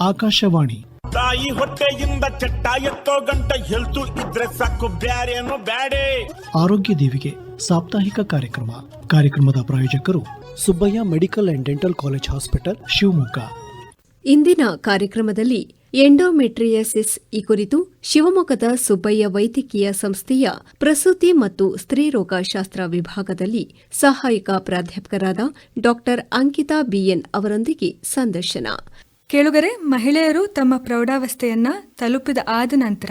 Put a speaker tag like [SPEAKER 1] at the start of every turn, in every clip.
[SPEAKER 1] ಆಕಾಶವಾಣಿ.
[SPEAKER 2] ತಾಯಿ ಹೊಟ್ಟೆಯಿಂದ ಚಟ್ಟ ಎತ್ತೋ ಗಂಟ ಹೆಲ್ತು ಇದ್ರೆ ಸಾಕು ಬ್ಯಾರೇನು ಬ್ಯಾಡೆ.
[SPEAKER 1] ಆರೋಗ್ಯ ದೇವಿಗೆ ಸಾಪ್ತಾಹಿಕ ಕಾರ್ಯಕ್ರಮ. ಕಾರ್ಯಕ್ರಮದ ಪ್ರಾಯೋಜಕರು Subbaiah medical and dental college hospital Shivamogga.
[SPEAKER 3] ಇಂದಿನ ಕಾರ್ಯಕ್ರಮದಲ್ಲಿ ಎಂಡೋಮೆಟ್ರಿಯಾಸಿಸ್ ಈ ಕುರಿತು ಶಿವಮೊಗ್ಗದ ಸುಬ್ಬಯ್ಯ ವೈದ್ಯಕೀಯ ಸಂಸ್ಥೆಯ ಪ್ರಸೂತಿ ಮತ್ತು ಸ್ತ್ರೀರೋಗ ಶಾಸ್ತ್ರ ವಿಭಾಗದಲ್ಲಿ ಸಹಾಯಕ ಪ್ರಾಧ್ಯಾಪಕರಾದ ಡಾ ಅಂಕಿತಾ ಬಿಎನ್ ಅವರೊಂದಿಗೆ ಸಂದರ್ಶನ.
[SPEAKER 4] ಕೇಳುಗರೆ, ಮಹಿಳೆಯರು ತಮ್ಮ ಪ್ರೌಢಾವಸ್ಥೆಯನ್ನ ತಲುಪಿದ ಆದ ನಂತರ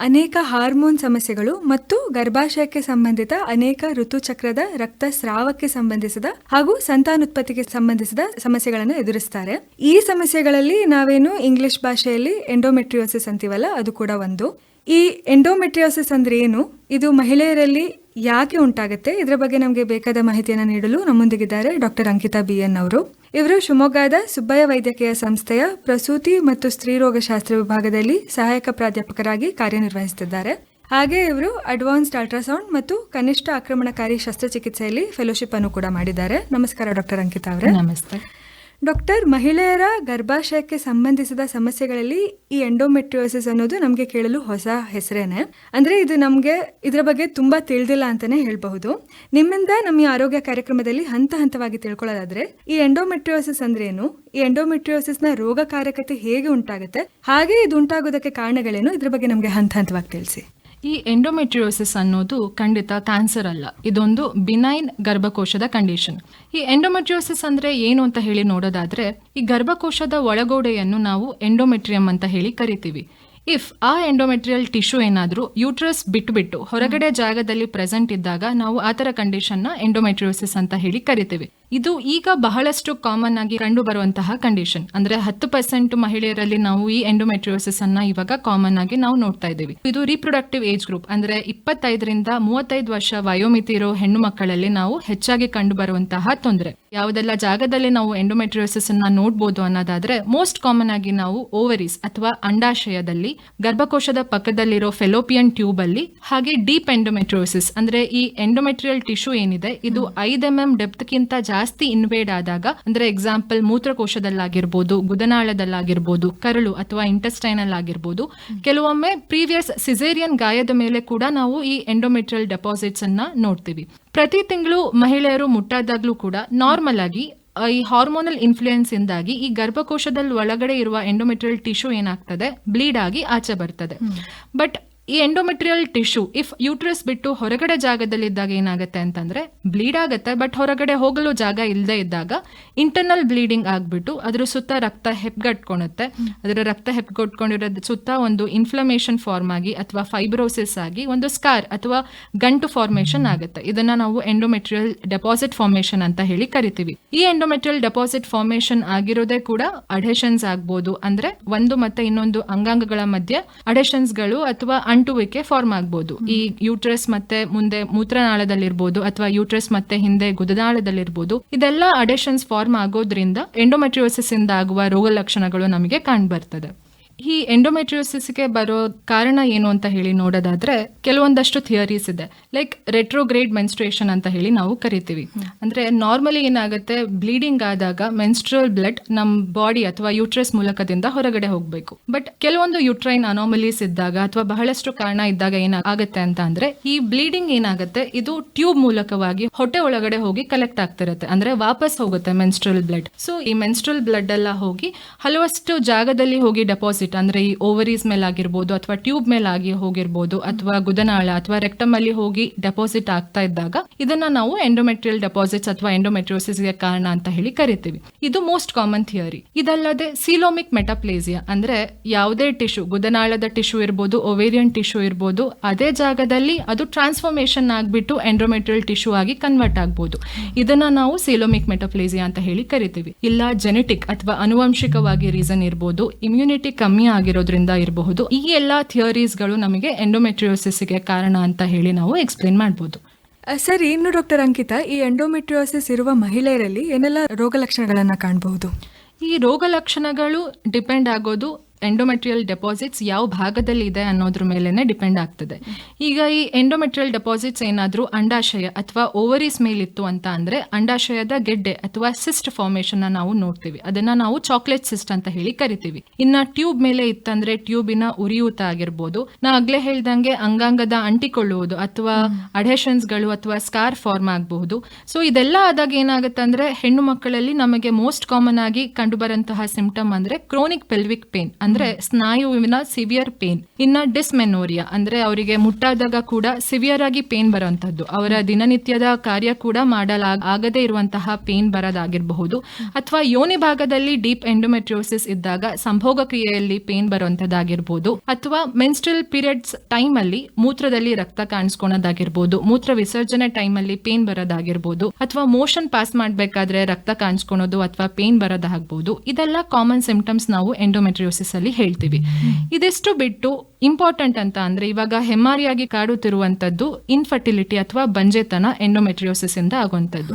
[SPEAKER 4] ಅನೇಕ ಹಾರ್ಮೋನ್ ಸಮಸ್ಯೆಗಳು ಮತ್ತು ಗರ್ಭಾಶಯಕ್ಕೆ ಸಂಬಂಧಿತ ಅನೇಕ ಋತುಚಕ್ರದ ರಕ್ತಸ್ರಾವಕ್ಕೆ ಸಂಬಂಧಿಸಿದ ಹಾಗೂ ಸಂತಾನೋತ್ಪತ್ತಿಗೆ ಸಂಬಂಧಿಸಿದ ಸಮಸ್ಯೆಗಳನ್ನು ಎದುರಿಸ್ತಾರೆ. ಈ ಸಮಸ್ಯೆಗಳಲ್ಲಿ ನಾವೇನು ಇಂಗ್ಲಿಷ್ ಭಾಷೆಯಲ್ಲಿ ಎಂಡೋಮೆಟ್ರಿಯೋಸಿಸ್ ಅಂತೀವಲ್ಲ, ಅದು ಕೂಡ ಒಂದು. ಈ ಎಂಡೋಮೆಟ್ರಿಯೋಸಿಸ್ ಅಂದ್ರೆ ಏನು? ಇದು ಮಹಿಳೆಯರಲ್ಲಿ ಯಾಕೆ ಉಂಟಾಗುತ್ತೆ? ಇದರ ಬಗ್ಗೆ ನಮಗೆ ಬೇಕಾದ ಮಾಹಿತಿಯನ್ನು ನೀಡಲು ನಮ್ಮೊಂದಿಗಿದ್ದಾರೆ ಡಾಕ್ಟರ್ ಅಂಕಿತಾ ಬಿ ಎನ್ ಅವರು. ಇವರು ಶಿವಮೊಗ್ಗದ ಸುಬ್ಬಯ್ಯ ವೈದ್ಯಕೀಯ ಸಂಸ್ಥೆಯ ಪ್ರಸೂತಿ ಮತ್ತು ಸ್ತ್ರೀರೋಗಶಾಸ್ತ್ರ ವಿಭಾಗದಲ್ಲಿ ಸಹಾಯಕ ಪ್ರಾಧ್ಯಾಪಕರಾಗಿ ಕಾರ್ಯನಿರ್ವಹಿಸುತ್ತಿದ್ದಾರೆ. ಹಾಗೆ ಇವರು ಅಡ್ವಾನ್ಸ್ಡ್ ಅಲ್ಟ್ರಾಸೌಂಡ್ ಮತ್ತು ಕನಿಷ್ಠ ಆಕ್ರಮಣಕಾರಿ ಶಸ್ತ್ರಚಿಕಿತ್ಸೆಯಲ್ಲಿ ಫೆಲೋಶಿಪ್ ಅನ್ನು ಕೂಡ ಮಾಡಿದ್ದಾರೆ. ನಮಸ್ಕಾರ ಡಾಕ್ಟರ್ ಅಂಕಿತಾ ಅವರೇ.
[SPEAKER 5] ನಮಸ್ತೆ.
[SPEAKER 4] ಡಾಕ್ಟರ್, ಮಹಿಳೆಯರ ಗರ್ಭಾಶಯಕ್ಕೆ ಸಂಬಂಧಿಸಿದ ಸಮಸ್ಯೆಗಳಲ್ಲಿ ಈ ಎಂಡೋಮೆಟ್ರಿಯೋಸಿಸ್ ಅನ್ನೋದು ನಮಗೆ ಕೇಳಲು ಹೊಸ ಹೆಸರೇನೆ. ಅಂದ್ರೆ ಇದು ನಮಗೆ ಇದರ ಬಗ್ಗೆ ತುಂಬಾ ತಿಳಿದಿಲ್ಲ ಅಂತಲೇ ಹೇಳಬಹುದು. ನಿಮ್ಮಿಂದ ನಮ್ಮ ಈ ಆರೋಗ್ಯ ಕಾರ್ಯಕ್ರಮದಲ್ಲಿ ಹಂತ ಹಂತವಾಗಿ ತಿಳ್ಕೊಳ್ಳೋದಾದ್ರೆ, ಈ ಎಂಡೋಮೆಟ್ರಿಯೋಸಿಸ್ ಅಂದ್ರೆ ಏನು ಈ ಎಂಡೋಮೆಟ್ರಿಯೋಸಿಸ್ನ ರೋಗಕಾರಕತೆ ಹೇಗೆ ಉಂಟಾಗುತ್ತೆ? ಹಾಗೆ ಇದು ಉಂಟಾಗೋದಕ್ಕೆ ಕಾರಣಗಳೇನು? ಇದ್ರ ಬಗ್ಗೆ ನಮಗೆ ಹಂತ ಹಂತವಾಗಿ ತಿಳಿಸಿ.
[SPEAKER 5] ಈ ಎಂಡೋಮೆಟ್ರಿಯೋಸಿಸ್ ಅನ್ನೋದು ಖಂಡಿತ ಕ್ಯಾನ್ಸರ್ ಅಲ್ಲ. ಇದೊಂದು ಬಿನೈನ್ ಗರ್ಭಕೋಶದ ಕಂಡೀಷನ್ ಈ ಎಂಡೋಮೆಟ್ರಿಯೋಸಿಸ್ ಅಂದ್ರೆ ಏನು ಅಂತ ಹೇಳಿ ನೋಡೋದಾದ್ರೆ, ಈ ಗರ್ಭಕೋಶದ ಒಳಗೋಡೆಯನ್ನು ನಾವು ಎಂಡೋಮೆಟ್ರಿಯಂ ಅಂತ ಹೇಳಿ ಕರಿತೀವಿ. ಇಫ್ ಆ ಎಂಡೋಮೆಟ್ರಿಯಲ್ ಟಿಶ್ಯೂ ಏನಾದರೂ ಯೂಟ್ರಸ್ ಬಿಟ್ಟುಬಿಟ್ಟು ಹೊರಗಡೆ ಜಾಗದಲ್ಲಿ ಪ್ರೆಸೆಂಟ್ ಇದ್ದಾಗ ನಾವು ಆ ಥರ ಕಂಡೀಷನ್ನ ಎಂಡೋಮೆಟ್ರಿಯೋಸಿಸ್ ಅಂತ ಹೇಳಿ ಕರಿತೀವಿ. ಇದು ಈಗ ಬಹಳಷ್ಟು ಕಾಮನ್ ಆಗಿ ಕಂಡು ಬರುವಂತಹ ಕಂಡೀಷನ್ ಅಂದ್ರೆ ಹತ್ತು ಪರ್ಸೆಂಟ್ ಮಹಿಳೆಯರಲ್ಲಿ ನಾವು ಈ ಎಂಡೋಮೆಟ್ರಿಯೋಸಿಸ್ ಅನ್ನ ಇವಾಗ ಕಾಮನ್ ಆಗಿ ನಾವು ನೋಡ್ತಾ ಇದ್ದೀವಿ. ಇದು ರೀಪ್ರೊಡಕ್ಟಿವ್ ಏಜ್ ಗ್ರೂಪ್ ಅಂದ್ರೆ ಇಪ್ಪತ್ತೈದರಿಂದ ಮೂವತ್ತೈದು ವರ್ಷ ವಯೋಮಿತಿ ಇರೋ ಹೆಣ್ಣು ಮಕ್ಕಳಲ್ಲಿ ನಾವು ಹೆಚ್ಚಾಗಿ ಕಂಡು ಬರುವಂತಹ ತೊಂದರೆ. ಯಾವುದೆಲ್ಲ ಜಾಗದಲ್ಲಿ ನಾವು ಎಂಡೋಮೆಟ್ರಿಯೋಸಿಸ್ ಅನ್ನ ನೋಡಬಹುದು ಅನ್ನೋದಾದ್ರೆ ಮೋಸ್ಟ್ ಕಾಮನ್ ಆಗಿ ನಾವು ಓವರೀಸ್ ಅಥವಾ ಅಂಡಾಶಯದಲ್ಲಿ ಗರ್ಭಕೋಶದ ಪಕ್ಕದಲ್ಲಿರೋ ಫೆಲೋಪಿಯನ್ ಟ್ಯೂಬ್ ಅಲ್ಲಿ ಹಾಗೆ ಡೀಪ್ ಎಂಡೋಮೆಟ್ರಿಯೋಸಿಸ್ ಅಂದ್ರೆ ಈ ಎಂಡೋಮೆಟ್ರಿಯಲ್ ಟಿಶ್ಯೂ ಏನಿದೆ ಇದು ಐದ್ ಎಂ ಎಂ ಡೆಪ್ತ್ಗಿಂತ ಜಾಸ್ತಿ ಇನ್ವೇಡ್ ಆದಾಗ ಅಂದ್ರೆ ಎಕ್ಸಾಂಪಲ್ ಮೂತ್ರಕೋಶದಲ್ಲಾಗಿರ್ಬೋದು ಗುದನಾಳದಲ್ಲಾಗಿರ್ಬೋದು ಕರಳು ಅಥವಾ ಇಂಟೆಸ್ಟೈನಲ್ ಆಗಿರ್ಬೋದು ಕೆಲವೊಮ್ಮೆ ಪ್ರೀವಿಯಸ್ ಸಿಸೇರಿಯನ್ ಗಾಯದ ಮೇಲೆ ಕೂಡ ನಾವು ಈ ಎಂಡೋಮೆಟ್ರಿಯಲ್ ಡೆಪಾಸಿಟ್ಸ್ ಅನ್ನ ನೋಡ್ತೀವಿ. ಪ್ರತಿ ತಿಂಗಳು ಮಹಿಳೆಯರು ಮುಟ್ಟಾದಾಗ್ಲೂ ಕೂಡ ನಾರ್ಮಲ್ ಆಗಿ ಈ ಹಾರ್ಮೋನಲ್ ಇನ್ಫ್ಲೂಯೆನ್ಸ್ ಇಂದಾಗಿ ಈ ಗರ್ಭಕೋಶದಲ್ಲಿ ಒಳಗಡೆ ಇರುವ ಎಂಡೋಮೆಟ್ರಿಯಲ್ ಟಿಶ್ಯೂ ಏನಾಗ್ತದೆ? ಬ್ಲೀಡ್ ಆಗಿ ಆಚೆ ಬರ್ತದೆ. ಬಟ್ ಈ ಎಂಡೋಮೆಟ್ರಿಯಲ್ ಟಿಶ್ಯೂ ಇಫ್ ಯೂಟ್ರಸ್ ಬಿಟ್ಟು ಹೊರಗಡೆ ಜಾಗದಲ್ಲಿದ್ದಾಗ ಏನಾಗುತ್ತೆ ಅಂತಂದ್ರೆ ಬ್ಲೀಡ್ ಆಗುತ್ತೆ ಬಟ್ ಹೊರಗಡೆ ಹೋಗಲು ಜಾಗ ಇಲ್ಲದೆ ಇದ್ದಾಗ ಇಂಟರ್ನಲ್ ಬ್ಲೀಡಿಂಗ್ ಆಗ್ಬಿಟ್ಟು ಅದ್ರ ಸುತ್ತ ರಕ್ತ ಹೆಪ್ಗಟ್ಕೊಳುತ್ತೆ ಅದರ ರಕ್ತ ಹೆಪ್ಗಟ್ಕೊಂಡಿರೋದ್ ಸುತ್ತ ಒಂದು ಇನ್ಫ್ಲಮೇಷನ್ ಫಾರ್ಮ್ ಆಗಿ ಅಥವಾ ಫೈಬ್ರೋಸಿಸ್ ಆಗಿ ಒಂದು ಸ್ಕಾರ್ ಅಥವಾ ಗಂಟು ಫಾರ್ಮೇಷನ್ ಆಗುತ್ತೆ. ಇದನ್ನ ನಾವು ಎಂಡೋಮೆಟ್ರಿಯಲ್ ಡೆಪಾಸಿಟ್ ಫಾರ್ಮೇಷನ್ ಅಂತ ಹೇಳಿ ಕರಿತೀವಿ. ಈ ಎಂಡೋಮೆಟ್ರಿಯಲ್ ಡೆಪಾಸಿಟ್ ಫಾರ್ಮೇಷನ್ ಆಗಿರೋದೇ ಕೂಡ ಅಡೆಷನ್ಸ್ ಆಗ್ಬೋದು. ಅಂದ್ರೆ ಒಂದು ಮತ್ತೆ ಇನ್ನೊಂದು ಅಂಗಾಂಗಗಳ ಮಧ್ಯೆ ಅಡೆಷನ್ಸ್ಗಳು ಅಥವಾ ಅಂಟುವಿಕೆ ಫಾರ್ಮ್ ಆಗ್ಬೋದು. ಈ ಯೂಟ್ರಸ್ ಮತ್ತೆ ಮುಂದೆ ಮೂತ್ರನಾಳದಲ್ಲಿರ್ಬೋದು ಅಥವಾ ಯೂಟ್ರಸ್ ಮತ್ತೆ ಹಿಂದೆ ಗುದನಾಳದಲ್ಲಿರ್ಬೋದು. ಇದೆಲ್ಲ ಅಡೆಷನ್ಸ್ ಫಾರ್ಮ್ ಆಗೋದ್ರಿಂದ ಎಂಡೋಮೆಟ್ರಿಯೋಸಿಸ್ ಇಂದ ಆಗುವ ರೋಗ ಲಕ್ಷಣಗಳು ನಮಗೆ ಕಂಡುಬರ್ತದೆ ಈ ಎಂಡೋಮೆಟ್ರಿಯೋಸಿಸ್ಗೆ ಬರೋ ಕಾರಣ ಏನು ಅಂತ ಹೇಳಿ ನೋಡೋದಾದ್ರೆ ಕೆಲವೊಂದಷ್ಟು ಥಿಯರೀಸ್ ಇದೆ. ಲೈಕ್ ರೆಟ್ರೋಗ್ರೇಡ್ ಮೆನ್ಸ್ಟ್ರೇಷನ್ ಅಂತ ಹೇಳಿ ನಾವು ಕರಿತೀವಿ. ಅಂದ್ರೆ ನಾರ್ಮಲಿ ಏನಾಗುತ್ತೆ ಬ್ಲೀಡಿಂಗ್ ಆದಾಗ ಮೆನ್ಸ್ಟ್ರಲ್ ಬ್ಲಡ್ ನಮ್ಮ ಬಾಡಿ ಅಥವಾ ಯೂಟ್ರಸ್ ಮೂಲಕದಿಂದ ಹೊರಗಡೆ ಹೋಗಬೇಕು. ಬಟ್ ಕೆಲವೊಂದು ಯುಟ್ರೈನ್ ಅನಾಮಲೀಸ್ ಇದ್ದಾಗ ಅಥವಾ ಬಹಳಷ್ಟು ಕಾರಣ ಇದ್ದಾಗ ಏನಾಗುತ್ತೆ ಅಂತ ಅಂದ್ರೆ ಈ ಬ್ಲೀಡಿಂಗ್ ಏನಾಗುತ್ತೆ ಇದು ಟ್ಯೂಬ್ ಮೂಲಕವಾಗಿ ಹೊಟ್ಟೆ ಒಳಗಡೆ ಹೋಗಿ ಕಲೆಕ್ಟ್ ಆಗ್ತಿರುತ್ತೆ. ಅಂದ್ರೆ ವಾಪಸ್ ಹೋಗುತ್ತೆ ಮೆನ್ಸ್ಟ್ರಲ್ ಬ್ಲಡ್ ಸೊ ಈ ಮೆನ್ಸ್ಟ್ರಲ್ ಬ್ಲಡ್ ಎಲ್ಲ ಹೋಗಿ ಹಲವಷ್ಟು ಜಾಗದಲ್ಲಿ ಹೋಗಿ ಡೆಪಾಸಿಟ್ ಅಂದ್ರೆ ಈ ಓವರೀಸ್ ಮೇಲೆ ಆಗಿರ್ಬೋದು ಅಥವಾ ಟ್ಯೂಬ್ ಮೇಲೆ ಆಗಿ ಹೋಗಿರ್ಬೋದು ಅಥವಾ ಗುದನಾಳ ಅಥವಾ ರೆಕ್ಟಮ್ ಅಲ್ಲಿ ಹೋಗಿ ಡೆಪಾಸಿಟ್ ಆಗ್ತಾ ಇದ್ದಾಗ ಇದನ್ನ ನಾವು ಎಂಡೋಮೆಟ್ರಿಯಲ್ ಡೆಪಾಸಿಟ್ಸ್ ಅಥವಾ ಎಂಡೋಮೆಟ್ರಿಯೋಸಿಸ್ಗೆ ಕಾರಣ ಅಂತ ಹೇಳಿ ಕರಿತೀವಿ. ಇದು ಮೋಸ್ಟ್ ಕಾಮನ್ ಥಿಯರಿ ಇದಲ್ಲದೆ ಸಿಲೋಮಿಕ್ ಮೆಟಾಪ್ಲೇಸಿಯಾ ಅಂದ್ರೆ ಯಾವುದೇ ಟಿಶ್ಯೂ ಗುದನಾಳದ ಟಿಶ್ಯೂ ಇರ್ಬೋದು ಒವೇರಿಯನ್ ಟಿಶ್ಯೂ ಇರ್ಬೋದು, ಅದೇ ಜಾಗದಲ್ಲಿ ಅದು ಟ್ರಾನ್ಸ್ಫಾರ್ಮೇಶನ್ ಆಗಿಬಿಟ್ಟು ಎಂಡೋಮೆಟ್ರಿಯಲ್ ಟಿಶ್ಯೂ ಆಗಿ ಕನ್ವರ್ಟ್ ಆಗ್ಬೋದು. ಇದನ್ನ ನಾವು ಸಿಲೋಮಿಕ್ ಮೆಟಾಪ್ಲೇಸಿಯಾ ಅಂತ ಹೇಳಿ ಕರಿತೀವಿ. ಇಲ್ಲ ಜೆನೆಟಿಕ್ ಅಥವಾ ಅನುವಂಶಿಕವಾಗಿ ರೀಸನ್ ಇರ್ಬೋದು ಇಮ್ಯುನಿಟಿ ಕಮ್ಮಿ ಆಗಿರೋದ್ರಿಂದ ಇರಬಹುದು. ಈ ಎಲ್ಲ ಥಿಯರೀಸ್ಗಳು ನಮಗೆ ಎಂಡೋಮೆಟ್ರಿಯೋಸಿಸ್ಗೆ ಕಾರಣ ಅಂತ ಹೇಳಿ ನಾವು ಎಕ್ಸ್ಪ್ಲೇನ್ ಮಾಡ್ಬೋದು.
[SPEAKER 4] ಅ, ಸರಿ ಇನ್ನು ಡಾಕ್ಟರ್ ಅಂಕಿತಾ ಈ ಎಂಡೋಮೆಟ್ರಿಯೋಸಿಸ್ ಇರುವ ಮಹಿಳೆಯರಲ್ಲಿ ಏನೆಲ್ಲ ರೋಗ ಲಕ್ಷಣಗಳನ್ನ ಕಾಣಬಹುದು?
[SPEAKER 5] ಈ ರೋಗ ಲಕ್ಷಣಗಳು ಡಿಪೆಂಡ್ ಆಗೋದು ಎಂಡೋಮೆಟ್ರಿಯಲ್ ಡೆಪಾಸಿಟ್ಸ್ ಯಾವ ಭಾಗದಲ್ಲಿ ಇದೆ ಅನ್ನೋದ್ರ ಮೇಲೆನೆ ಡಿಪೆಂಡ್ ಆಗ್ತದೆ. ಈಗ ಈ ಎಂಡೋಮೆಟ್ರಿಯಲ್ ಡೆಪಾಸಿಟ್ಸ್ ಏನಾದರೂ ಅಂಡಾಶಯ ಅಥವಾ ಓವರೀಸ್ ಮೇಲಿತ್ತು ಅಂತ ಅಂದರೆ ಅಂಡಾಶಯದ ಗೆಡ್ಡೆ ಅಥವಾ ಸಿಸ್ಟ್ ಫಾರ್ಮೇಶನ್ ನಾವು ನೋಡ್ತೀವಿ. ಅದನ್ನ ನಾವು ಚಾಕ್ಲೇಟ್ ಸಿಸ್ಟ್ ಅಂತ ಹೇಳಿ ಕರಿತೀವಿ. ಇನ್ನ ಟ್ಯೂಬ್ ಮೇಲೆ ಇತ್ತಂದ್ರೆ ಟ್ಯೂಬಿನ ಉರಿಯೂತ ಆಗಿರ್ಬೋದು. ನಾ ಆಗ್ಲೇ ಹೇಳ್ದಂಗೆ ಅಂಗಾಂಗದ ಅಂಟಿಕೊಳ್ಳುವುದು ಅಥವಾ ಅಡೇಷನ್ಸ್ಗಳು ಅಥವಾ ಸ್ಕಾರ್ ಫಾರ್ಮ್ ಆಗಬಹುದು. ಸೊ ಇದೆಲ್ಲ ಆದಾಗ ಏನಾಗುತ್ತೆ ಅಂದ್ರೆ ಹೆಣ್ಣು ಮಕ್ಕಳಲ್ಲಿ ನಮಗೆ ಮೋಸ್ಟ್ ಕಾಮನ್ ಆಗಿ ಕಂಡುಬರಂತಹ ಸಿಂಪ್ಟಮ್ ಅಂದ್ರೆ ಕ್ರೋನಿಕ್ ಪೆಲ್ವಿಕ್ ಪೇನ್ ಅಂದ್ರೆ ಸ್ನಾಯುವಿನ ಸಿವಿಯರ್ ಪೇನ್ ಇನ್ನ ಡಿಸ್ಮೆನೋರಿಯಾ ಅಂದ್ರೆ ಅವರಿಗೆ ಮುಟ್ಟಾದಾಗ ಕೂಡ ಸಿವಿಯರ್ ಆಗಿ ಪೇನ್ ಬರುವಂತದ್ದು ಅವರ ದಿನನಿತ್ಯದ ಕಾರ್ಯ ಕೂಡ ಮಾಡಲ ಆಗದೆ ಇರುವಂತಹ ಪೇನ್ ಬರೋದಾಗಿರಬಹುದು. ಅಥವಾ ಯೋನಿ ಭಾಗದಲ್ಲಿ ಡೀಪ್ ಎಂಡೋಮೆಟ್ರಿಯೋಸಿಸ್ ಇದ್ದಾಗ ಸಂಭೋಗ ಕ್ರಿಯೆಯಲ್ಲಿ ಪೇನ್ ಬರುವಂತದ್ದಾಗಿರ್ಬೋದು. ಅಥವಾ ಮೆನ್ಸ್ಟ್ರಲ್ ಪೀರಿಯಡ್ಸ್ ಟೈಮ್ ಅಲ್ಲಿ ಮೂತ್ರದಲ್ಲಿ ರಕ್ತ ಕಾಣಿಸ್ಕೊಳೋದಾಗಿರ್ಬೋದು. ಮೂತ್ರ ವಿಸರ್ಜನೆ ಟೈಮ್ ಅಲ್ಲಿ ಪೇನ್ ಬರೋದಾಗಿರ್ಬೋದು. ಅಥವಾ ಮೋಷನ್ ಪಾಸ್ ಮಾಡಬೇಕಾದ್ರೆ ರಕ್ತ ಕಾಣಿಸ್ಕೊಳೋದು ಅಥವಾ ಪೇನ್ ಬರೋದಾಗಬಹುದು ಇದೆಲ್ಲ ಕಾಮನ್ ಸಿಂಪ್ಟಮ್ಸ್ ನಾವು ಎಂಡೋಮೆಟ್ರಿಯೋಸಿಸ್ ಅಲ್ಲಿ ಹೇಳ್ತೀವಿ. ಇದೆಷ್ಟು ಬಿಟ್ಟು ಇಂಪಾರ್ಟೆಂಟ್ ಅಂತ ಅಂದ್ರೆ ಇವಾಗ ಹೆಮ್ಮಾರಿಯಾಗಿ ಕಾಡುತ್ತಿರುವಂತದ್ದು ಇನ್ಫರ್ಟಿಲಿಟಿ ಅಥವಾ ಬಂಜೆತನ ಎಂಡೋಮೆಟ್ರಿಯೋಸಿಸ್ ಇಂದ ಆಗುವಂತದ್ದು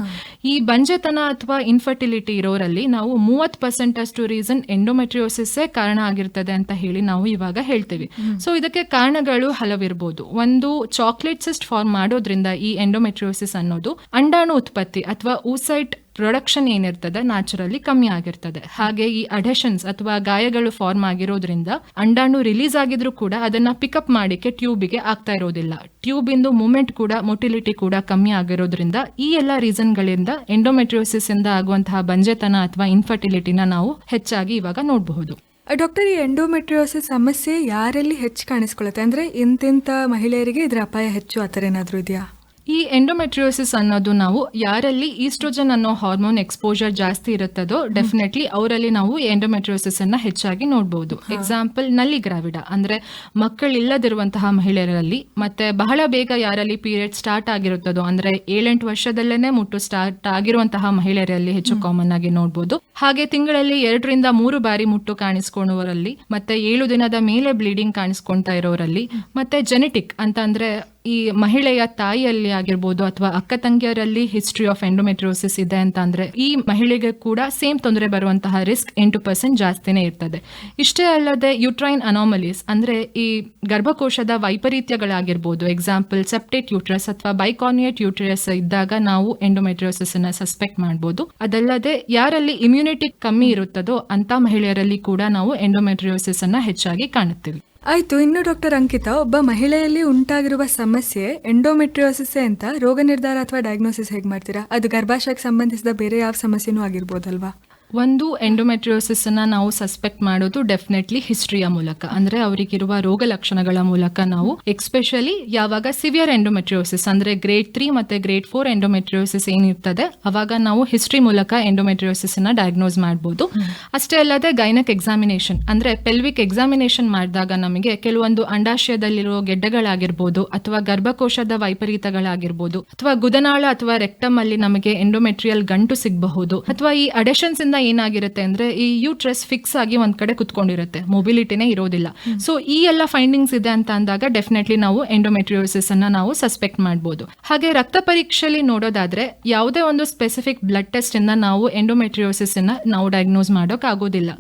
[SPEAKER 5] ಈ ಬಂಜೆತನ ಅಥವಾ ಇನ್ಫರ್ಟಿಲಿಟಿ ಇರೋರಲ್ಲಿ ನಾವು ಮೂವತ್ ಪರ್ಸೆಂಟ್ ಅಷ್ಟು ರೀಸನ್ ಎಂಡೋಮೆಟ್ರಿಯೋಸಿಸ್ ಕಾರಣ ಆಗಿರ್ತದೆ ಅಂತ ಹೇಳಿ ನಾವು ಇವಾಗ ಹೇಳ್ತೀವಿ. ಸೊ ಇದಕ್ಕೆ ಕಾರಣಗಳು ಹಲವಿರ್ಬೋದು. ಒಂದು ಚಾಕ್ಲೇಟ್ ಸಿಸ್ಟ್ ಫಾರ್ಮ್ ಮಾಡೋದ್ರಿಂದ ಈ ಎಂಡೋಮೆಟ್ರಿಯೋಸಿಸ್ ಅನ್ನೋದು ಅಂಡಾಣು ಉತ್ಪತ್ತಿ ಅಥವಾ ಊಸೈಟ್ ಪ್ರೊಡಕ್ಷನ್ ಏನಿರ್ತದೆ ನ್ಯಾಚುರಲಿ ಕಮ್ಮಿ ಆಗಿರ್ತದೆ. ಹಾಗೆ ಈ ಅಡೆಷನ್ಸ್ ಅಥವಾ ಗಾಯಗಳು ಫಾರ್ಮ್ ಆಗಿರೋದ್ರಿಂದ ಅಂಡಾಣು ರಿಲೀಸ್ ಆಗಿದ್ರು ಕೂಡ ಅದನ್ನ ಪಿಕಪ್ ಮಾಡಿಕೆ ಟ್ಯೂಬಿಗೆ ಆಗ್ತಾ ಇರೋದಿಲ್ಲ. ಟ್ಯೂಬ್ ಇಂದು ಮೂಮೆಂಟ್ ಕೂಡ ಮೊಟಿಲಿಟಿ ಕೂಡ ಕಮ್ಮಿ ಆಗಿರೋದ್ರಿಂದ ಈ ಎಲ್ಲ ರೀಸನ್ಗಳಿಂದ ಎಂಡೋಮೆಟ್ರಿಯೋಸಿಸ್ ಇಂದ ಆಗುವಂತಹ ಬಂಜೆತನ ಅಥವಾ ಇನ್ಫರ್ಟಿಲಿಟಿನ ನಾವು ಹೆಚ್ಚಾಗಿ ಇವಾಗ ನೋಡಬಹುದು.
[SPEAKER 4] ಡಾಕ್ಟರ್ ಈ ಎಂಡೋಮೆಟ್ರಿಯೋಸಿಸ್ ಸಮಸ್ಯೆ ಯಾರಲ್ಲಿ ಹೆಚ್ಚು ಕಾಣಿಸ್ಕೊಳ್ಳುತ್ತೆ? ಅಂದ್ರೆ ಇಂತಿಂತ ಮಹಿಳೆಯರಿಗೆ ಇದರ ಅಪಾಯ ಹೆಚ್ಚು, ಆ ಥರ ಏನಾದರೂ ಇದೆಯಾ?
[SPEAKER 5] ಈ ಎಂಡೋಮೆಟ್ರಿಯೋಸಿಸ್ ಅನ್ನೋದು ನಾವು ಯಾರಲ್ಲಿ ಈಸ್ಟ್ರೋಜನ್ ಅನ್ನೋ ಹಾರ್ಮೋನ್ ಎಕ್ಸ್ಪೋಜರ್ ಜಾಸ್ತಿ ಇರುತ್ತದೋ ಡೆಫಿನೆಟ್ಲಿ ಅವರಲ್ಲಿ ನಾವು ಎಂಡೋಮೆಟ್ರಿಯೋಸಿಸ್ ಅನ್ನ ಹೆಚ್ಚಾಗಿ ನೋಡಬಹುದು ಎಕ್ಸಾಂಪಲ್ನಲ್ಲಿ ಗ್ರಾವಿಡ ಅಂದ್ರೆ ಮಕ್ಕಳಿಲ್ಲದಿರುವಂತಹ ಮಹಿಳೆಯರಲ್ಲಿ ಮತ್ತೆ ಬಹಳ ಬೇಗ ಯಾರಲ್ಲಿ ಪೀರಿಯಡ್ ಸ್ಟಾರ್ಟ್ ಆಗಿರುತ್ತದೋ ಅಂದ್ರೆ ಏಳೆಂಟು ವರ್ಷದಲ್ಲೇನೆ ಮುಟ್ಟು ಸ್ಟಾರ್ಟ್ ಆಗಿರುವಂತಹ ಮಹಿಳೆಯರಲ್ಲಿ ಹೆಚ್ಚು ಕಾಮನ್ ಆಗಿ ನೋಡಬಹುದು ಹಾಗೆ ತಿಂಗಳಲ್ಲಿ ಎರಡರಿಂದ ಮೂರು ಬಾರಿ ಮುಟ್ಟು ಕಾಣಿಸ್ಕೊಳ್ಳುವರಲ್ಲಿ ಮತ್ತೆ ಏಳು ದಿನದ ಮೇಲೆ ಬ್ಲೀಡಿಂಗ್ ಕಾಣಿಸ್ಕೊಂತಾ ಇರೋರಲ್ಲಿ ಮತ್ತೆ ಜೆನೆಟಿಕ್ ಅಂತ ಅಂದ್ರೆ ಈ ಮಹಿಳೆಯ ತಾಯಿಯಲ್ಲಿ ಆಗಿರ್ಬೋದು ಅಥವಾ ಅಕ್ಕ ತಂಗಿಯರಲ್ಲಿ ಹಿಸ್ಟ್ರಿ ಆಫ್ ಎಂಡೋಮೆಟ್ರೋಸಿಸ್ ಇದೆ ಅಂತ ಅಂದ್ರೆ ಈ ಮಹಿಳೆಗೆ ಕೂಡ ಸೇಮ್ ತೊಂದರೆ ಬರುವಂತಹ ರಿಸ್ಕ್ ಎಂಟು ಪರ್ಸೆಂಟ್ ಜಾಸ್ತಿನೇ ಇರ್ತದೆ. ಇಷ್ಟೇ ಅಲ್ಲದೆ ಯುಟ್ರೈನ್ ಅನಾಮಲೀಸ್ ಅಂದ್ರೆ ಈ ಗರ್ಭಕೋಶದ ವೈಪರೀತ್ಯಗಳಾಗಿರ್ಬೋದು ಎಕ್ಸಾಂಪಲ್ ಸೆಪ್ಟೇಟ್ ಯೂಟ್ರಸ್ ಅಥವಾ ಬೈಕಾನಿಯೇಟ್ ಯೂಟ್ರಸ್ ಇದ್ದಾಗ ನಾವು ಎಂಡೋಮೆಟ್ರೋಸಿಸ್ ಅನ್ನ ಸಸ್ಪೆಕ್ಟ್ ಮಾಡಬಹುದು ಅದಲ್ಲದೆ ಯಾರಲ್ಲಿ ಇಮ್ಯುನಿಟಿ ಕಮ್ಮಿ ಇರುತ್ತದೋ ಅಂತ ಮಹಿಳೆಯರಲ್ಲಿ ಕೂಡ ನಾವು ಎಂಡೋಮೆಟ್ರಿಯೋಸಿಸ್ ಅನ್ನ ಹೆಚ್ಚಾಗಿ ಕಾಣುತ್ತೀವಿ.
[SPEAKER 4] ಆಯ್ತು, ಇನ್ನು ಡಾಕ್ಟರ್ ಅಂಕಿತಾ, ಒಬ್ಬ ಮಹಿಳೆಯಲ್ಲಿ ಉಂಟಾಗಿರುವ ಸಮಸ್ಯೆ ಎಂಡೋಮೆಟ್ರಿಯೋಸಿಸ್ ಅಂತ ರೋಗ ನಿರ್ಧಾರ ಅಥವಾ ಡಯಾಗ್ನೋಸಿಸ್ ಹೇಗೆ ಮಾಡ್ತೀರಾ? ಅದು ಗರ್ಭಾಶಯಕ್ಕೆ ಸಂಬಂಧಿಸಿದ ಬೇರೆ ಯಾವ ಸಮಸ್ಯೆನೂ ಆಗಿರ್ಬೋದಲ್ವಾ?
[SPEAKER 5] ಒಂದು ಎಂಡೋಮೆಟ್ರಿಯೋಸಿಸ್ ಅನ್ನ ನಾವು ಸಸ್ಪೆಕ್ಟ್ ಮಾಡೋದು ಡೆಫಿನೆಟ್ಲಿ ಹಿಸ್ಟ್ರಿಯ ಮೂಲಕ. ಅಂದ್ರೆ ಅವರಿಗಿರುವ ರೋಗ ಲಕ್ಷಣಗಳ ಮೂಲಕ ನಾವು ಎಕ್ಸ್ಪೆಷಲಿ ಯಾವಾಗ ಸಿವಿಯರ್ ಎಂಡೋಮೆಟ್ರಿಯೋಸಿಸ್ ಅಂದ್ರೆ ಗ್ರೇಡ್ ತ್ರೀ ಮತ್ತೆ ಗ್ರೇಡ್ ಫೋರ್ ಎಂಡೋಮೆಟ್ರಿಯೋಸಿಸ್ ಏನಿರ್ತದೆ, ಅವಾಗ ನಾವು ಹಿಸ್ಟ್ರಿ ಮೂಲಕ ಎಂಡೋಮೆಟ್ರಿಯೋಸಿಸ್ ಅನ್ನ ಡಯಾಗ್ನೋಸ್ ಮಾಡಬಹುದು ಅಷ್ಟೇ ಅಲ್ಲದೆ ಗೈನಕ್ ಎಕ್ಸಾಮಿನೇಷನ್ ಅಂದ್ರೆ ಪೆಲ್ವಿಕ್ ಎಕ್ಸಾಮಿನೇಷನ್ ಮಾಡಿದಾಗ ನಮಗೆ ಕೆಲವೊಂದು ಅಂಡಾಶಯದಲ್ಲಿರೋ ಗೆಡ್ಡೆಗಳಾಗಿರ್ಬೋದು, ಅಥವಾ ಗರ್ಭಕೋಶದ ವೈಪರೀತಗಳಾಗಿರ್ಬೋದು ಅಥವಾ ಗುದನಾಳ ಅಥವಾ ರೆಕ್ಟಮ್ ಅಲ್ಲಿ ನಮಗೆ ಎಂಡೋಮೆಟ್ರಿಯಲ್ ಗಂಟು ಸಿಗಬಹುದು, ಅಥವಾ ಈ ಅಡೆಷನ್ಸ್ ಇಂದ ಏನಾಗಿರುತ್ತೆ ಅಂದ್ರೆ ಈ ಯೂಟ್ರೆಸ್ ಫಿಕ್ಸ್ ಆಗಿ ಒಂದ್ ಕಡೆ ಕುತ್ಕೊಂಡಿರುತ್ತೆ. ಮೊಬಿಲಿಟಿನೇ ಇರೋದಿಲ್ಲ. ಸೊ ಈ ಎಲ್ಲ ಫೈಂಡಿಂಗ್ಸ್ ಇದೆ ಅಂತ ಅಂದಾಗ ಡೆಫಿನೆಟ್ಲಿ ನಾವು ಎಂಡೋಮೆಟ್ರಿಯೋಸಿಸ್ ಅನ್ನ ನಾವು ಸಸ್ಪೆಕ್ಟ್ ಮಾಡಬಹುದು ಹಾಗೆ ರಕ್ತ ಪರೀಕ್ಷೆಯಲ್ಲಿ ನೋಡೋದಾದ್ರೆ ಯಾವುದೇ ಒಂದು ಸ್ಪೆಸಿಫಿಕ್ ಬ್ಲಡ್ ಟೆಸ್ಟ್ ಇಂದ ನಾವು ಎಂಡೋಮೆಟ್ರಿಯೋಸಿಸ್ ಅನ್ನ ನಾವು ಡಯಾಗ್ನೋಸ್ ಮಾಡೋಕೆ ಆಗೋದಿಲ್ಲ.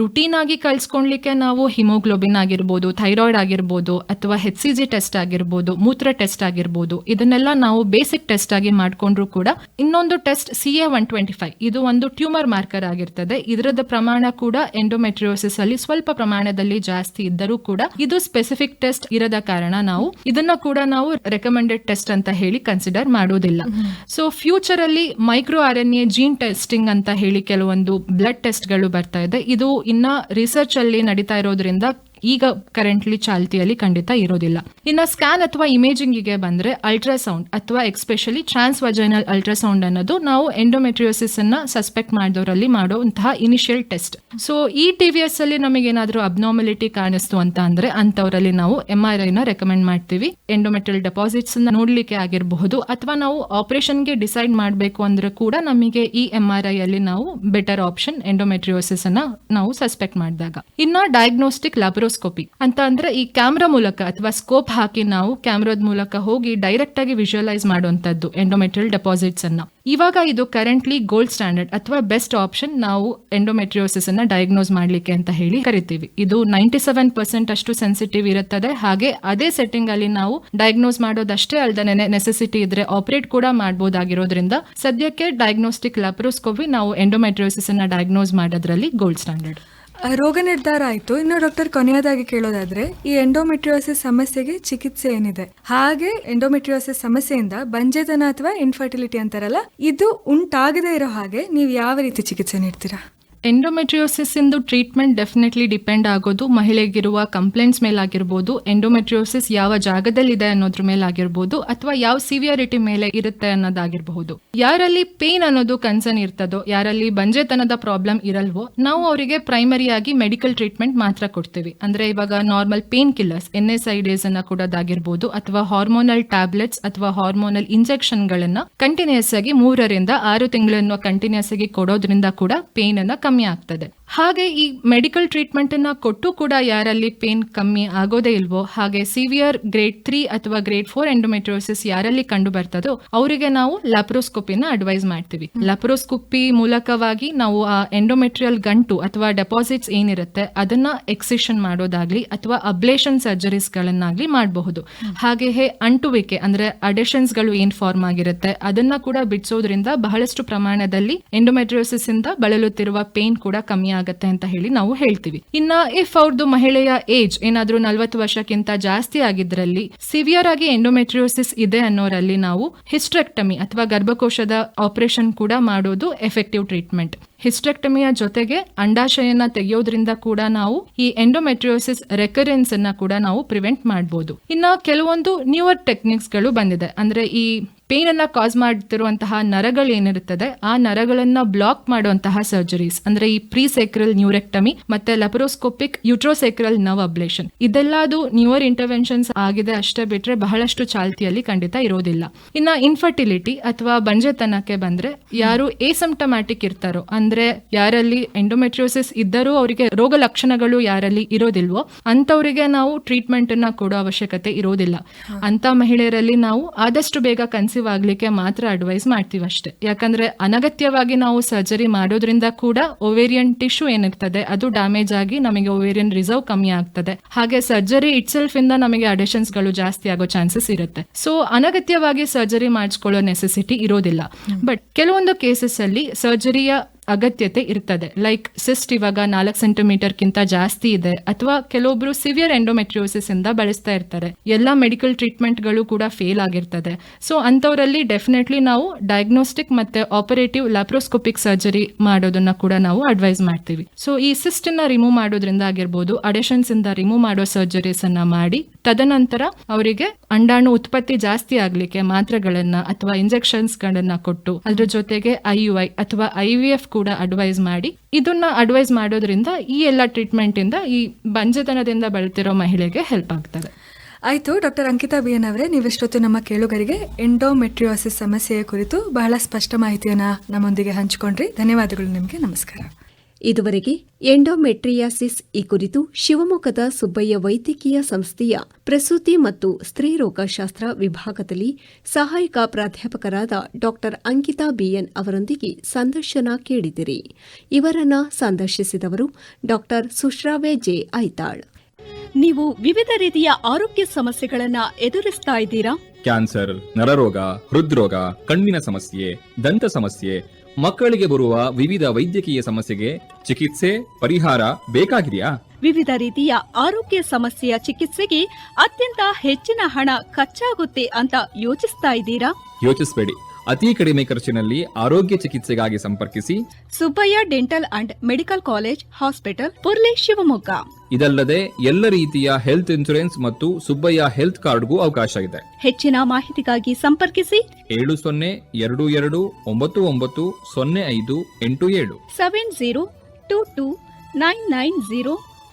[SPEAKER 5] ರುಟೀನ್ ಆಗಿ ಕಳ್ಸ್ಕೊಳ್ಲಿಕ್ಕೆ ನಾವು ಹಿಮೋಗ್ಲೋಬಿನ್ ಆಗಿರ್ಬೋದು ಥೈರಾಯ್ಡ್ ಆಗಿರ್ಬೋದು ಅಥವಾ ಹೆಚ್ ಸಿ ಜಿ ಟೆಸ್ಟ್ ಆಗಿರ್ಬೋದು ಮೂತ್ರ ಟೆಸ್ಟ್ ಆಗಿರ್ಬೋದು ಇದನ್ನೆಲ್ಲ ನಾವು ಬೇಸಿಕ್ ಟೆಸ್ಟ್ ಆಗಿ ಮಾಡಿಕೊಂಡ್ರು ಕೂಡ ಇನ್ನೊಂದು test C A one twenty five ಇದು ಒಂದು ಟ್ಯೂಮರ್ ಮಾರ್ಕರ್ ಆಗಿರ್ತದೆ. ಇದರದ ಪ್ರಮಾಣ ಕೂಡ ಎಂಡೋಮೆಟ್ರಿಯೋಸಿಸ್ ಅಲ್ಲಿ ಸ್ವಲ್ಪ ಪ್ರಮಾಣದಲ್ಲಿ ಜಾಸ್ತಿ ಇದ್ದರೂ ಕೂಡ ಇದು ಸ್ಪೆಸಿಫಿಕ್ ಟೆಸ್ಟ್ ಇರದ ಕಾರಣ ನಾವು ಇದನ್ನ ಕೂಡ ನಾವು ರೆಕಮೆಂಡೆಡ್ ಟೆಸ್ಟ್ ಅಂತ ಹೇಳಿ ಕನ್ಸಿಡರ್ ಮಾಡೋದಿಲ್ಲ ಸೊ ಫ್ಯೂಚರ್ ಅಲ್ಲಿ micro R N A gene testing ಅಂತ ಹೇಳಿ ಕೆಲವೊಂದು ಬ್ಲಡ್ ಟೆಸ್ಟ್ಗಳು ಬರ್ತಾ ಇದೆ. ಇದು ಇನ್ನ ರಿಸರ್ಚ್ ಅಲ್ಲಿ ನಡೀತಾ ಇರೋದ್ರಿಂದ ಈಗ ಕರೆಂಟ್ಲಿ ಚಾಲ್ತಿಯಲ್ಲಿ ಖಂಡಿತ ಇರೋದಿಲ್ಲ. ಇನ್ನು ಸ್ಕ್ಯಾನ್ ಅಥವಾ ಇಮೇಜಿಂಗಿಗೆ ಬಂದ್ರೆ ಅಲ್ಟ್ರಾಸೌಂಡ್ ಅಥವಾ ಎಕ್ಸ್ಪೆಷಲಿ ಟ್ರಾನ್ಸ್ ವಜೈನಲ್ ಅಲ್ಟ್ರಾಸೌಂಡ್ ಅನ್ನೋದು ನಾವು ಎಂಡೋಮೆಟ್ರಿಯೋಸಿಸ್ ಅನ್ನ ಸಸ್ಪೆಕ್ಟ್ ಮಾಡಿದವರಲ್ಲಿ ಮಾಡುವಂತಹ ಇನಿಷಿಯಲ್ ಟೆಸ್ಟ್ ಸೊ ಈ ಟಿ ವಿ ಎಸ್ ಅಲ್ಲಿ ನಮಗೆ ಏನಾದರೂ ಅಬ್ನಾರ್ಮಲಿಟಿ ಕಾಣಿಸ್ತು ಅಂತ ಅಂದ್ರೆ ಅಂತವರಲ್ಲಿ ನಾವು ಎಂ ಆರ್ ಐನ ರೆಕಮೆಂಡ್ ಮಾಡ್ತೀವಿ. ಎಂಡೋಮೆಟ್ರಿಯಲ್ ಡೆಪಾಸಿಟ್ಸ್ ನೋಡ್ಲಿಕ್ಕೆ ಆಗಿರಬಹುದು ಅಥವಾ ನಾವು ಆಪರೇಷನ್ಗೆ ಡಿಸೈಡ್ ಮಾಡಬೇಕು ಅಂದ್ರೆ ಕೂಡ ನಮಗೆ ಈ ಎಂ ಆರ್ ಐ ಅಲ್ಲಿ ನಾವು ಬೆಟರ್ ಆಪ್ಷನ್ ಎಂಡೋಮೆಟ್ರಿಯೋಸಿಸ್ ಅನ್ನ ನಾವು ಸಸ್ಪೆಕ್ಟ್ ಮಾಡಿದಾಗ. ಇನ್ನ ಡಯಾಗ್ನೋಸ್ಟಿಕ್ ಲ್ಯಾಬ್ರೋಸ್ಕೋಪಿ ಲ್ಯಾಪ್ರೋಸ್ಕೋಪಿ ಅಂತ ಅಂದ್ರೆ ಈ ಕ್ಯಾಮ್ರಾ ಮೂಲಕ ಅಥವಾ ಸ್ಕೋಪ್ ಹಾಕಿ ನಾವು ಕ್ಯಾಮ್ರಾದ ಮೂಲಕ ಹೋಗಿ ಡೈರೆಕ್ಟ್ ಆಗಿ ವಿಜುವಲೈಸ್ ಮಾಡುವಂತದ್ದು ಎಂಡೋಮೆಟ್ರಿಯಲ್ ಡೆಪಾಸಿಟ್ಸ್ ಅನ್ನ. ಇವಾಗ ಇದು ಕರೆಂಟ್ಲಿ ಗೋಲ್ಡ್ ಸ್ಟ್ಯಾಂಡರ್ಡ್ ಅಥವಾ ಬೆಸ್ಟ್ ಆಪ್ಷನ್ ನಾವು ಎಂಡೋಮೆಟ್ರಿಯೋಸಿಸ್ ಅನ್ನ ಡಯಾಗ್ನೋಸ್ ಮಾಡ್ಲಿಕ್ಕೆ ಅಂತ ಹೇಳಿ ಕರಿತೀವಿ. ಇದು ನೈಂಟಿ ಸೆವೆನ್ ಪರ್ಸೆಂಟ್ ಅಷ್ಟು ಸೆನ್ಸಿಟಿವ್ ಇರುತ್ತದೆ. ಹಾಗೆ ಅದೇ ಸೆಟ್ಟಿಂಗ್ ಅಲ್ಲಿ ನಾವು ಡಯಾಗ್ನೋಸ್ ಮಾಡೋದಷ್ಟೇ ಅಲ್ಲದೆ ನೆಸೆಸಿಟಿ ಇದ್ರೆ ಆಪರೇಟ್ ಕೂಡ ಮಾಡಬಹುದಾಗಿರೋದ್ರಿಂದ ಸದ್ಯಕ್ಕೆ ಡಯಾಗ್ನೋಸ್ಟಿಕ್ ಲ್ಯಾಪ್ರೋಸ್ಕೋಪಿ ನಾವು ಎಂಡೋಮೆಟ್ರಿಯೋಸಿಸ್ ಅನ್ನ ಡಯಾಗ್ನೋಸ್ ಮಾಡೋದ್ರಲ್ಲಿ ಗೋಲ್ಡ್ ಸ್ಟ್ಯಾಂಡರ್ಡ್
[SPEAKER 4] ರೋಗ ನಿರ್ಧಾರ ಆಯಿತು. ಇನ್ನು ಡಾಕ್ಟರ್ ಕೊನೆಯದಾಗಿ ಕೇಳೋದಾದ್ರೆ, ಈ ಎಂಡೋಮೆಟ್ರಿಯೋಸಿಸ್ ಸಮಸ್ಯೆಗೆ ಚಿಕಿತ್ಸೆ ಏನಿದೆ? ಹಾಗೆ ಎಂಡೋಮೆಟ್ರಿಯೋಸಿಸ್ ಸಮಸ್ಯೆಯಿಂದ ಬಂಜೆತನ ಅಥವಾ ಇನ್ಫರ್ಟಿಲಿಟಿ ಅಂತಾರಲ್ಲ, ಇದು ಉಂಟಾಗದೇ ಇರೋ ಹಾಗೆ ನೀವು ಯಾವ ರೀತಿ ಚಿಕಿತ್ಸೆ ನೀಡ್ತೀರಾ?
[SPEAKER 5] ಎಂಡೋಮೆಟ್ರಿಯೋಸಿಸ್ ಇಂದು ಟ್ರೀಟ್ಮೆಂಟ್ ಡೆಫಿನೆಟ್ಲಿ ಡಿಪೆಂಡ್ ಆಗೋದು, ಮಹಿಳೆಗಿರುವ ಕಂಪ್ಲೇಂಟ್ಸ್ ಮೇಲಾಗಿರ್ಬೋದು ಎಂಡೋಮೆಟ್ರಿಯೋಸಿಸ್ ಯಾವ ಜಾಗದಲ್ಲಿದೆ ಅನ್ನೋದ್ರ ಮೇಲಾಗಿರ್ಬೋದು, ಅಥವಾ ಯಾವ ಸಿವಿಯರಿಟಿ ಮೇಲೆ ಇರುತ್ತೆ ಅನ್ನೋದಾಗಿರಬಹುದು. ಯಾರಲ್ಲಿ ಪೇನ್ ಅನ್ನೋದು ಕನ್ಸರ್ನ್ ಇರ್ತದೋ, ಯಾರಲ್ಲಿ ಬಂಜೆತನದ ಪ್ರಾಬ್ಲಮ್ ಇರಲ್ವೋ, ನಾವು ಅವರಿಗೆ ಪ್ರೈಮರಿ ಆಗಿ ಮೆಡಿಕಲ್ ಟ್ರೀಟ್ಮೆಂಟ್ ಮಾತ್ರ ಕೊಡ್ತೀವಿ. ಅಂದ್ರೆ ಇವಾಗ normal pain killers NSAIDs ಅನ್ನ ಕೊಡೋದಾಗಿರ್ಬೋದು, ಅಥವಾ ಹಾರ್ಮೋನಲ್ ಟ್ಯಾಬ್ಲೆಟ್ಸ್ ಅಥವಾ ಹಾರ್ಮೋನಲ್ ಇಂಜೆಕ್ಷನ್ ಗಳನ್ನ ಕಂಟಿನ್ಯೂಸ್ ಆಗಿ ಮೂರರಿಂದ ಆರು ತಿಂಗಳನ್ನು ಕಂಟಿನ್ಯೂಸ್ ಆಗಿ ಕೊಡೋದ್ರಿಂದ ಕೂಡ ಪೇನ್ ಅನ್ನ ಕಮ್ಮಿ ಆಗ್ತದೆ. ಹಾಗೆ ಈ ಮೆಡಿಕಲ್ ಟ್ರೀಟ್ಮೆಂಟ್ ಅನ್ನ ಕೊಟ್ಟು ಕೂಡ ಯಾರಲ್ಲಿ ಪೇನ್ ಕಮ್ಮಿ ಆಗೋದೇ ಇಲ್ವೋ ಹಾಗೆ ಸಿವಿಯರ್ ಗ್ರೇಡ್ ತ್ರೀ ಅಥವಾ ಗ್ರೇಡ್ ಫೋರ್ ಎಂಡೋಮೆಟ್ರೋಸಿಸ್ ಯಾರಲ್ಲಿ ಕಂಡು ಬರ್ತದೋ ಅವರಿಗೆ ನಾವು ಲ್ಯಾಪ್ರೋಸ್ಕೋಪಿನ ಅಡ್ವೈಸ್ ಮಾಡ್ತೀವಿ. ಲ್ಯಾಪ್ರೋಸ್ಕೋಪಿ ಮೂಲಕವಾಗಿ ನಾವು ಆ ಎಂಡೋಮೆಟ್ರಿಯಲ್ ಗಂಟು ಅಥವಾ ಡೆಪಾಸಿಟ್ಸ್ ಏನಿರುತ್ತೆ ಅದನ್ನ ಎಕ್ಸಿಷನ್ ಮಾಡೋದಾಗ್ಲಿ ಅಥವಾ ಅಬ್ಲೇಷನ್ ಸರ್ಜರೀಸ್ ಗಳನ್ನಾಗ್ಲಿ ಮಾಡಬಹುದು. ಹಾಗೆ ಹೇ ಅಂಟುವಿಕೆ ಅಂದ್ರೆ ಅಡಿಷನ್ಸ್ಗಳು ಏನ್ ಫಾರ್ಮ್ ಆಗಿರುತ್ತೆ ಅದನ್ನ ಕೂಡ ಬಿಡಿಸೋದ್ರಿಂದ ಬಹಳಷ್ಟು ಪ್ರಮಾಣದಲ್ಲಿ ಎಂಡೋಮೆಟ್ರಿಯೋಸಿಸ್ ಇಂದ ಬಳಲುತ್ತಿರುವ ಪೇನ್ ಕೂಡ ಕಮ್ಮಿ ಆಗತ್ತೆ ಅಂತ ಹೇಳಿ ನಾವು ಹೇಳ್ತೀವಿ. ಇನ್ನ ಇಫ್ ಅವ್ರದ್ದು ಮಹಿಳೆಯ ಏಜ್ ಏನಾದ್ರೂ ನಲ್ವತ್ತು ವರ್ಷಕ್ಕಿಂತ ಜಾಸ್ತಿ ಆಗಿದ್ರಲ್ಲಿ ಸಿವಿಯರ್ ಆಗಿ ಎಂಡೋಮೆಟ್ರಿಯೋಸಿಸ್ ಇದೆ ಅನ್ನೋರಲ್ಲಿ ನಾವು ಹಿಸ್ಟ್ರೆಕ್ಟಮಿ ಅಥವಾ ಗರ್ಭಕೋಶದ ಆಪರೇಷನ್ ಕೂಡ ಮಾಡೋದು ಎಫೆಕ್ಟಿವ್ ಟ್ರೀಟ್ಮೆಂಟ್ ಹಿಸ್ಟೆಕ್ಟಮಿಯ ಜೊತೆಗೆ ಅಂಡಾಶಯನ ತೆಗೆಯೋದ್ರಿಂದ ಕೂಡ ನಾವು ಈ ಎಂಡೋಮೆಟ್ರಿಯೋಸಿಸ್ ರೆಕರೆನ್ಸ್ ಅನ್ನ ಕೂಡ ನಾವು ಪ್ರಿವೆಂಟ್ ಮಾಡಬಹುದು ಇನ್ನ ಕೆಲವೊಂದು ನ್ಯೂವರ್ ಟೆಕ್ನಿಕ್ಸ್ಗಳು ಬಂದಿದೆ. ಅಂದ್ರೆ ಈ ಪೇನ್ ಅನ್ನ ಕಾಸ್ ಮಾಡ್ತಿರುವಂತಹ ನರಗಳು ಏನಿರುತ್ತದೆ, ಆ ನರಗಳನ್ನ ಬ್ಲಾಕ್ ಮಾಡುವಂತಹ ಸರ್ಜರೀಸ್ ಅಂದ್ರೆ ಈ ಪ್ರೀ ಸೆಕ್ರಲ್ ನ್ಯೂರೆಕ್ಟಮಿ ಮತ್ತೆ ಲೆಪರೋಸ್ಕೋಪಿಕ್ ಯುಟ್ರೋಸೆಕ್ರಲ್ ನವ್ ಅಬ್ಲೇಷನ್ ಇದೆಲ್ಲದು ನ್ಯೂವರ್ ಇಂಟರ್ವೆನ್ಷನ್ಸ್ ಆಗಿದೆ ಅಷ್ಟೇ ಬಿಟ್ರೆ ಬಹಳಷ್ಟು ಚಾಲ್ತಿಯಲ್ಲಿ ಖಂಡಿತ ಇರೋದಿಲ್ಲ. ಇನ್ನ ಇನ್ಫರ್ಟಿಲಿಟಿ ಅಥವಾ ಬಂಜೆತನಕ್ಕೆ ಬಂದ್ರೆ ಯಾರು ಎಸಿಮ್ಟಮ್ಯಾಟಿಕ್ ಇರ್ತಾರೋ, ಅಂದ್ರೆ ಯಾರಲ್ಲಿ ಎಂಡೋಮೆಟ್ರಿಯೋಸಿಸ್ ಇದ್ದರೂ ಅವರಿಗೆ ರೋಗ ಲಕ್ಷಣಗಳು ಯಾರಲ್ಲಿ ಇರೋದಿಲ್ವೋ ಅಂತವರಿಗೆ ನಾವು ಟ್ರೀಟ್ಮೆಂಟ್ ಅನ್ನ ಕೊಡೋ ಅವಶ್ಯಕತೆ ಇರೋದಿಲ್ಲ. ಅಂತ ಮಹಿಳೆಯರಲ್ಲಿ ನಾವು ಆದಷ್ಟು ಬೇಗ ಕನ್ಸೀವ್ ಆಗ್ಲಿಕ್ಕೆ ಮಾತ್ರ ಅಡ್ವೈಸ್ ಮಾಡ್ತೀವಿ ಅಷ್ಟೇ. ಯಾಕಂದ್ರೆ ಅನಗತ್ಯವಾಗಿ ನಾವು ಸರ್ಜರಿ ಮಾಡೋದ್ರಿಂದ ಕೂಡ ಒವೇರಿಯನ್ ಟಿಶ್ಯೂ ಏನಿರ್ತದೆ ಅದು ಡ್ಯಾಮೇಜ್ ಆಗಿ ನಮಗೆ ಒವೇರಿಯನ್ ರಿಸರ್ವ್ ಕಮ್ಮಿ ಆಗ್ತದೆ. ಹಾಗೆ ಸರ್ಜರಿ ಇಟ್ಸೆಲ್ಫ್ ಇಂದ ನಮಗೆ ಅಡಿಷನ್ಸ್ಗಳು ಜಾಸ್ತಿ ಆಗೋ ಚಾನ್ಸಸ್ ಇರುತ್ತೆ. ಸೊ ಅನಗತ್ಯವಾಗಿ ಸರ್ಜರಿ ಮಾಡಿಸ್ಕೊಳ್ಳೋ ನೆಸೆಸಿಟಿ ಇರೋದಿಲ್ಲ. ಬಟ್ ಕೆಲವೊಂದು ಕೇಸಸ್ ಅಲ್ಲಿ ಸರ್ಜರಿಯ ಅಗತ್ಯತೆ ಇರ್ತದೆ. ಲೈಕ್ ಸಿಸ್ಟ್ ಇವಾಗ ನಾಲ್ಕು ಸೆಂಟಿಮೀಟರ್ ಕಿಂತ ಜಾಸ್ತಿ ಇದೆ. ಅಥವಾ ಕೆಲವೊಬ್ರು ಸಿವಿಯರ್ ಎಂಡೋಮೆಟ್ರಿಯೋಸಿಸ್ ಇಂದ ಬಳಸ್ತಾ ಇರ್ತಾರೆ. ಎಲ್ಲ ಮೆಡಿಕಲ್ ಟ್ರೀಟ್ಮೆಂಟ್ಗಳು ಕೂಡ ಫೇಲ್ ಆಗಿರ್ತದೆ. ಸೊ ಅಂಥವರಲ್ಲಿ ಡೆಫಿನೆಟ್ಲಿ ನಾವು ಡಯಾಗ್ನೋಸ್ಟಿಕ್ ಮತ್ತೆ ಆಪರೇಟಿವ್ ಲ್ಯಾಪ್ರೋಸ್ಕೋಪಿಕ್ ಸರ್ಜರಿ ಮಾಡೋದನ್ನ ಕೂಡ ನಾವು ಅಡ್ವೈಸ್ ಮಾಡ್ತೀವಿ. ಸೊ ಈ ಸಿಸ್ಟ್ನ ರಿಮೂವ್ ಮಾಡೋದ್ರಿಂದ ಆಗಿರ್ಬೋದು ಅಡಿಷನ್ಸ್ ಇಂದ ರಿಮೂವ್ ಮಾಡೋ ಸರ್ಜರೀಸ್ ಅನ್ನ ಮಾಡಿ, ತದನಂತರ ಅವರಿಗೆ ಅಂಡಾಣು ಉತ್ಪತ್ತಿ ಜಾಸ್ತಿ ಆಗ್ಲಿಕ್ಕೆ ಮಾತ್ರೆಗಳನ್ನ ಅಥವಾ ಇಂಜೆಕ್ಷನ್ಸ್ ಗಳನ್ನ ಕೊಟ್ಟು, ಅದ್ರ ಜೊತೆಗೆ ಐ ಯು ಐ ಅಥವಾ ಐ ವಿ ಎಫ್ ಕೂಡ ಅಡ್ವೈಸ್ ಮಾಡಿ. ಇದನ್ನ ಅಡ್ವೈಸ್ ಮಾಡೋದ್ರಿಂದ ಈ ಎಲ್ಲ ಟ್ರೀಟ್ಮೆಂಟ್ ಇಂದ ಈ ಬಂಜತನದಿಂದ ಬಳತಿರೋ ಮಹಿಳೆಗೆ ಹೆಲ್ಪ್ ಆಗ್ತದೆ.
[SPEAKER 4] ಆಯಿತು, ಡಾಕ್ಟರ್ ಅಂಕಿತಾ ಬಿ ಅವರೇ, ನೀವಿಷ್ಟೊತ್ತು ನಮ್ಮ ಕೇಳುಗರಿಗೆ ಎಂಡೋಮೆಟ್ರಿಯೋಸಿಸ್ ಸಮಸ್ಯೆಯ ಕುರಿತು ಬಹಳ ಸ್ಪಷ್ಟ ಮಾಹಿತಿಯನ್ನು ನಮ್ಮೊಂದಿಗೆ ಹಂಚಿಕೊಂಡ್ರಿ. ಧನ್ಯವಾದಗಳು ನಿಮಗೆ, ನಮಸ್ಕಾರ.
[SPEAKER 3] ಇದುವರೆಗೆ ಎಂಡೋಮೆಟ್ರಿಯಾಸಿಸ್ ಈ ಕುರಿತು ಶಿವಮೊಗ್ಗದ ಸುಬ್ಬಯ್ಯ ವೈದ್ಯಕೀಯ ಸಂಸ್ಥೆಯ ಪ್ರಸೂತಿ ಮತ್ತು ಸ್ತ್ರೀರೋಗಶಾಸ್ತ್ರ ವಿಭಾಗದಲ್ಲಿ ಸಹಾಯಕ ಪ್ರಾಧ್ಯಾಪಕರಾದ ಡಾಕ್ಟರ್ ಅಂಕಿತಾ ಬಿಎನ್ ಅವರೊಂದಿಗೆ ಸಂದರ್ಶನ ಕೇಳಿದಿರಿ. ಇವರನ್ನ ಸಂದರ್ಶಿಸಿದವರು ಡಾಕ್ಟರ್ ಸುಶ್ರಾವೆ ಜೆ ಐತಾಳ್.
[SPEAKER 6] ನೀವು ವಿವಿಧ ರೀತಿಯ ಆರೋಗ್ಯ ಸಮಸ್ಯೆಗಳನ್ನು ಎದುರಿಸ್ತಾ ಇದ್ದೀರಾ?
[SPEAKER 7] ಕ್ಯಾನ್ಸರ್ ನರರೋಗ ಹೃದ್ರೋಗ ಕಣ್ಣಿನ ಸಮಸ್ಯೆ ದಂತ ಸಮಸ್ಯೆ ಮಕ್ಕಳಿಗೆ ಬರುವ ವಿವಿಧ ವೈದ್ಯಕೀಯ ಸಮಸ್ಯೆಗೆ ಚಿಕಿತ್ಸೆ ಪರಿಹಾರ ಬೇಕಾಗಿದೆಯಾ?
[SPEAKER 6] ವಿವಿಧ ರೀತಿಯ ಆರೋಗ್ಯ ಸಮಸ್ಯೆಯ ಚಿಕಿತ್ಸೆಗೆ ಅತ್ಯಂತ ಹೆಚ್ಚಿನ ಹಣ ಖರ್ಚಾಗುತ್ತೆ ಅಂತ ಯೋಚಿಸ್ತಾ ಇದ್ದೀರಾ?
[SPEAKER 7] ಯೋಚಿಸಬೇಡಿ. ಅತಿ ಕಡಿಮೆ ಖರ್ಚಿನಲ್ಲಿ ಆರೋಗ್ಯ ಚಿಕಿತ್ಸೆಗಾಗಿ ಸಂಪರ್ಕಿಸಿ.
[SPEAKER 6] Subbaiah dental and medical college hospital Purle Shivamogga.
[SPEAKER 7] ಇದಲ್ಲದೆ ಎಲ್ಲ ರೀತಿಯ ಹೆಲ್ತ್ ಇನ್ಶೂರೆನ್ಸ್ ಮತ್ತು ಸುಬ್ಬಯ್ಯ ಹೆಲ್ತ್ ಕಾರ್ಡ್ಗೂ ಅವಕಾಶ ಇದೆ.
[SPEAKER 6] ಹೆಚ್ಚಿನ ಮಾಹಿತಿಗಾಗಿ ಸಂಪರ್ಕಿಸಿ.
[SPEAKER 7] ಏಳು ಸೊನ್ನೆ ಎರಡು ಎರಡು ಒಂಬತ್ತು ಒಂಬತ್ತು ಸೊನ್ನೆ ಐದು ಎಂಟು ಏಳು.
[SPEAKER 6] Seven zero two two nine nine zero